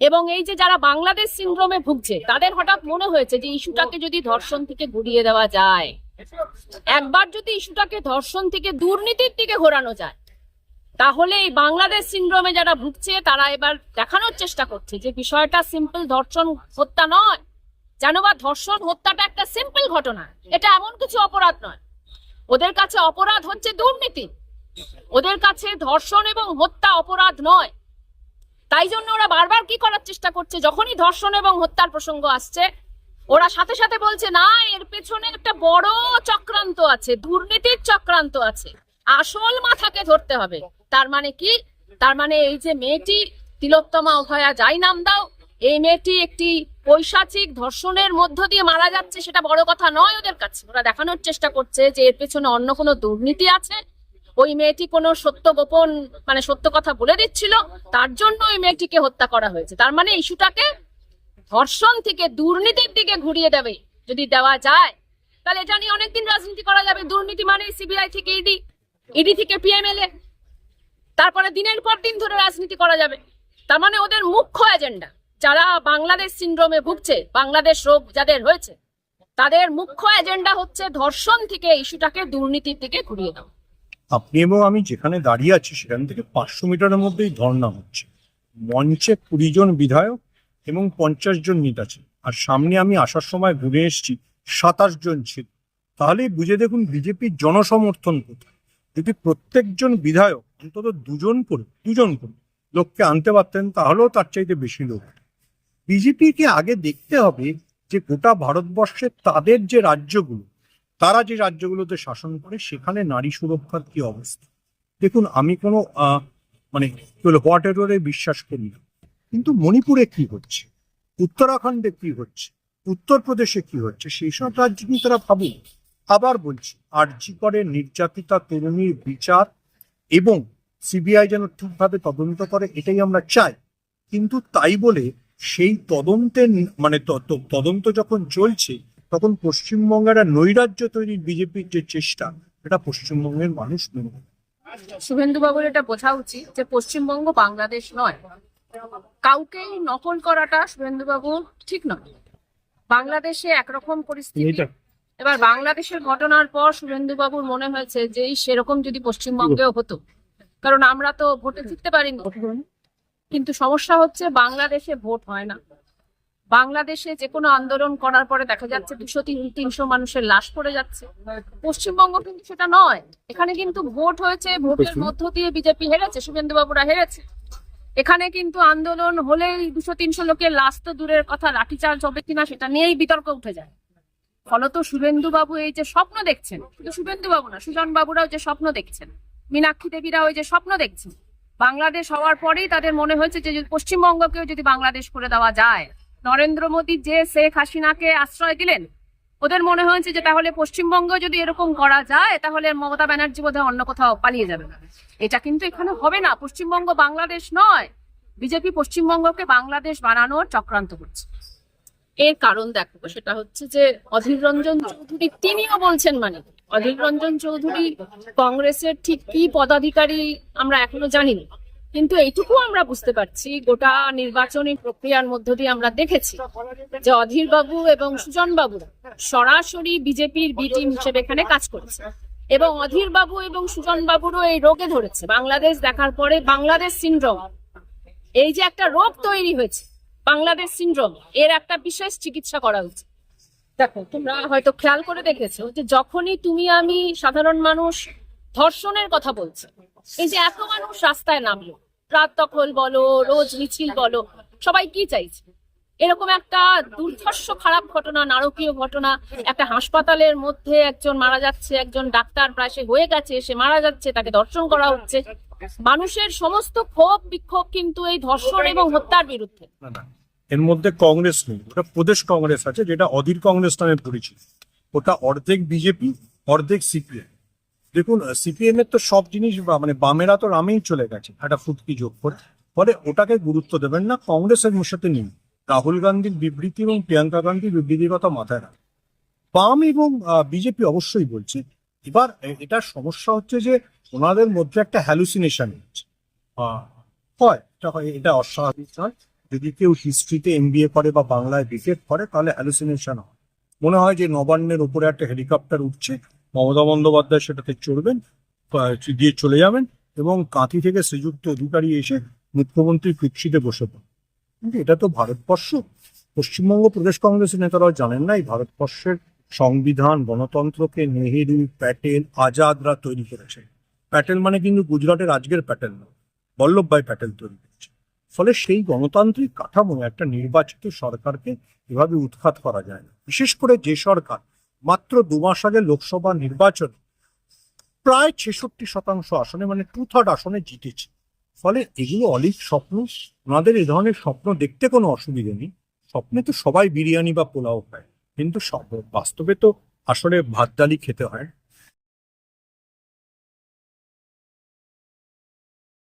এবং এই যে যারা বাংলাদেশ সিন্ড্রোমে ভুগছে, তাদের হঠাৎ মনে হয়েছে যে ইস্যুটাকে যদি ধর্ষণ থেকে ঘুরিয়ে দেওয়া যায়, একবার যদি ইস্যুটাকে ধর্ষণ থেকে দুর্নীতির দিকে ঘোরানো যায়, তাহলে এই বাংলাদেশ সিন্ড্রোমে যারা ভুগছে, তারা এবার দেখানোর চেষ্টা করছে যে বিষয়টা সিম্পল ধর্ষণ হত্যা নয়। জানো বা ধর্ষণ হত্যাটা একটা সিম্পল ঘটনা। এটা এমন কিছু অপরাধ নয়। ওদের কাছে অপরাধ হচ্ছে দুর্নীতি। ওদের কাছে ধর্ষণ এবং হত্যা অপরাধ নয়। তাই জন্য ওরা বারবার কি করার চেষ্টা করছে? যখনই ধর্ষণ এবং হত্যার প্রসঙ্গ আসছে, ওরা সাথে সাথে বলছে, না, এর পেছনে একটা বড় চক্রান্ত আছে, দুর্নীতির চক্রান্ত আছে। আসল মাথাকে ধরতে হবে। তার মানে কি? তার মানে এই যে মেয়েটি, তিলোত্তমা অভয়া, যাই নাম দাও, এই মেয়েটি একটি পৈশাচিক ধর্ষণের মধ্য দিয়ে মারা যাচ্ছে, সেটা বড় কথা নয় ওদের কাছে। ওরা দেখানোর চেষ্টা করছে যে এর পেছনে অন্য কোনো দুর্নীতি আছে ওই মেয়েটি কোনো সত্য গোপন মানে সত্য কথা বলে দিচ্ছিল, তার জন্য ওই মেয়েটিকে হত্যা করা হয়েছে। তার মানে ইস্যুটাকে ধর্ষণ থেকে দুর্নীতির দিকে ঘুরিয়ে দেবে, যদি দেওয়া যায়। তাহলে এটা নিয়ে অনেকদিন রাজনীতি করা যাবে। দুর্নীতি মানে সিবিআই থেকে ইডি ইডি থেকে পিএমএলএ। তারপরে দিনের পর দিন ধরে রাজনীতি করা যাবে। তার মানে ওদের মুখ্য এজেন্ডা, যারা বাংলাদেশ সিন্ড্রোমে ভুগছে, বাংলাদেশ রোগ যাদের হয়েছে, তাদের মুখ্য এজেন্ডা হচ্ছে ধর্ষণ থেকে ইস্যুটাকে দুর্নীতির দিকে ঘুরিয়ে দাও আপনি এবং আমি যেখানে দাঁড়িয়ে আছি, সেখান থেকে পাঁচশো মিটারের মধ্যেই ধর্ণা হচ্ছে। মঞ্চে কুড়ি জন বিধায়ক এবং পঞ্চাশ জন নেতা আছে আর সামনে আমি আসার সময় ঘুরে এসেছি, সাতাশ জন ছিল। তাহলেই বুঝে দেখুন বিজেপির জনসমর্থন কোথায়। যদি প্রত্যেকজন বিধায়ক, অন্তত দুজন করে দুজন করে লোককে আনতে পারতেন, তাহলেও তার চাইতে বেশি লোক। বিজেপিকে আগে দেখতে হবে যে গোটা ভারতবর্ষের তাদের যে রাজ্যগুলো তারা যে রাজ্যগুলোতে শাসন করে, সেখানে নারী সুরক্ষার কি অবস্থা? দেখুন, আমি কোনো মানে কি বলে বিশ্বাস করি না। কিন্তু মণিপুরে কি হচ্ছে? উত্তরাখণ্ডে কি হচ্ছে? উত্তরপ্রদেশে কি হচ্ছে? সেই সব রাজ্য নিয়ে তারা ভাবুন আবার বলছি, আরজি করে নির্যাতিতা, তরুণীর বিচার এবং সিবিআই যেন ঠিকভাবে তদন্ত করে, এটাই আমরা চাই। কিন্তু তাই বলে সেই তদন্তের মানে তদন্ত যখন চলছে তখন পশ্চিমবঙ্গের একটা নৈরাজ্য তৈরির বিজেপির যে চেষ্টা এটা পশ্চিমবঙ্গের মানুষ মেনে। শুভেন্দু বাবুর এটা বোঝা উচিত যে পশ্চিমবঙ্গ বাংলাদেশ নয়। কাউকে নকল করাটা শুভেন্দু বাবু ঠিক নয়। বাংলাদেশে একরকম পরিস্থিতি। এবার বাংলাদেশের ঘটনার পর শুভেন্দু বাবুর মনে হয়েছে যে এই সেরকম যদি পশ্চিমবঙ্গেও হতো কারণ আমরা তো ভোটে জিততে পারিনি। কিন্তু সমস্যা হচ্ছে বাংলাদেশে ভোট হয় না। বাংলাদেশে যে কোনো আন্দোলন করার পরে দেখা যাচ্ছে দুশো তিন তিনশো মানুষের লাশ পড়ে যাচ্ছে। পশ্চিমবঙ্গ কিন্তু সেটা নয়। এখানে কিন্তু ভোট হয়েছে ভোটের মধ্য দিয়ে বিজেপি হেরেছে শুভেন্দু বাবুরা হেরেছে। এখানে কিন্তু আন্দোলন হলেই দুশো তিনশো লোকের লাশ তো দূরের কথা লাঠিচার্জ হবে কিনা সেটা নিয়েই বিতর্ক উঠে যায়। ফলত শুভেন্দু বাবু এই যে স্বপ্ন দেখছেন শুধু শুভেন্দু বাবু না সুজন বাবুরাও যে স্বপ্ন দেখছেন মীনাক্ষী দেবীরা ওই যে স্বপ্ন দেখছেন বাংলাদেশ হওয়ার পরেই তাদের মনে হয়েছে যে পশ্চিমবঙ্গকেও যদি বাংলাদেশ করে দেওয়া যায় নরেন্দ্র মোদী যে শেখ হাসিনাকে আশ্রয় দিলেন, ওদের মনে হয়েছে যে তাহলে পশ্চিমবঙ্গ যদি এরকম করা যায়, তাহলে মমতা ব্যানার্জি বোধহয় অন্য কোথাও পালিয়ে যাবে এটা কিন্তু এখানে হবে না। পশ্চিমবঙ্গ বাংলাদেশ নয়। বিজেপি পশ্চিমবঙ্গকে বাংলাদেশ বানানোর চক্রান্ত করছে। এর কারণ দেখো, সেটা হচ্ছে যে অধীর রঞ্জন চৌধুরী, তিনিও বলছেন মানে অধীর রঞ্জন চৌধুরী কংগ্রেসের ঠিক কি পদাধিকারী আমরা এখনও জানি না কিন্তু এইটুকু আমরা বুঝতে পারছি, গোটা নির্বাচনী প্রক্রিয়ার মধ্য দিয়ে আমরা দেখেছি যে অধীর বাবু এবং সুজন বাবুরা সরাসরি বিজেপির বি টিম হিসেবে এখানে কাজ করেছে। এবং অধীর বাবু এবং সুজন বাবুরও এই রোগে ধরেছে। বাংলাদেশ দেখার পরে বাংলাদেশ সিন্ড্রোম। এই যে একটা রোগ তৈরি হয়েছে, বাংলাদেশ সিন্ড্রোম, এর একটা বিশেষ চিকিৎসা করা উচিত দেখো, তোমরা হয়তো খেয়াল করে দেখেছ যে যখনই তুমি আমি সাধারণ মানুষ ধর্ষণের কথা বলছে, এই যে এত মানুষ রাস্তায় নামলো রাত দখল বলো, রোজ মিছিল বলো, সবাই কি চাইছে? এরকম একটা দুর্ধর্ষ খারাপ ঘটনা, নারকীয় ঘটনা, একটা হাসপাতালের মধ্যে একজন মারা যাচ্ছে, একজন ডাক্তার প্রায় সে হয়ে গেছে, সে মারা যাচ্ছে, তাকে ধর্ষণ করা হচ্ছে। মানুষের সমস্ত ক্ষোভ, বিক্ষোভ কিন্তু এই ধর্ষণ এবং হত্যার বিরুদ্ধে। এর মধ্যে কংগ্রেস নেই, ওটা প্রদেশ কংগ্রেস আছে, যেটা অধীর কংগ্রেস নামে পরিচিত। ওটা অর্ধেক বিজেপি, অর্ধেক সিপিএম। দেখুন সিপিএম এর তো সব জিনিস মানে বামেরা তো রামেই চলে গেছে, একটা ফুটকি যোগ করে। ফলে ওটাকে গুরুত্ব দেবেন না কংগ্রেসের সাথে নিন। রাহুল গান্ধীর বিবৃতি এবং প্রিয়াঙ্কা গান্ধীর বিবৃতির কথা মাথায় রাখুন। বাম এবং বিজেপি অবশ্যই বলছে, এবার এ- এটার সমস্যা হচ্ছে যে, ওনাদের মধ্যে একটা হ্যালুসিনেশন হচ্ছে। হয়, এটা এটা অস্বাভাবিক নয়। যদি কেউ হিস্ট্রিতে এমবিএ করে বা বাংলায় বিটেক করে, তাহলে হ্যালুসিনেশন হয়। মনে হয় যে নবান্নের উপরে একটা হেলিকপ্টার উঠছে মমতা বন্দ্যোপাধ্যায় সেটাতে চড়বেন দিয়ে চলে যাবেন এবং কাঁথি থেকে শ্রীযুক্ত অধিকারী এসে মুখ্যমন্ত্রী কুৎসিতে বসে পড়েন। কিন্তু এটা তো ভারতবর্ষ। পশ্চিমবঙ্গ প্রদেশ কংগ্রেসের নেতারাও জানেন না, এই ভারতবর্ষের সংবিধান, গণতন্ত্রকে নেহেরু, প্যাটেল, আজাদরা তৈরি করেছে। প্যাটেল মানে কিন্তু গুজরাটের আজকের প্যাটেল না বল্লভভাই প্যাটেল তৈরি করেছে। ফলে সেই গণতান্ত্রিক কাঠামো, একটা নির্বাচিত সরকারকে এভাবে উৎখাত করা যায় না। বিশেষ করে যে সরকার মাত্র দু মাস আগে লোকসভা নির্বাচন প্রায় ছেষট্টি শতাংশ আসনে মানে টু থার্ড আসনে জিতেছে। ফলে এগুলো অলিক স্বপ্ন। ওনাদের এই ধরনের স্বপ্ন দেখতে কোনো অসুবিধে নেই। স্বপ্নে তো সবাই বিরিয়ানি বা পোলাও খায়। কিন্তু বাস্তবে তো আসলে ভাত, ডালি খেতে হয়।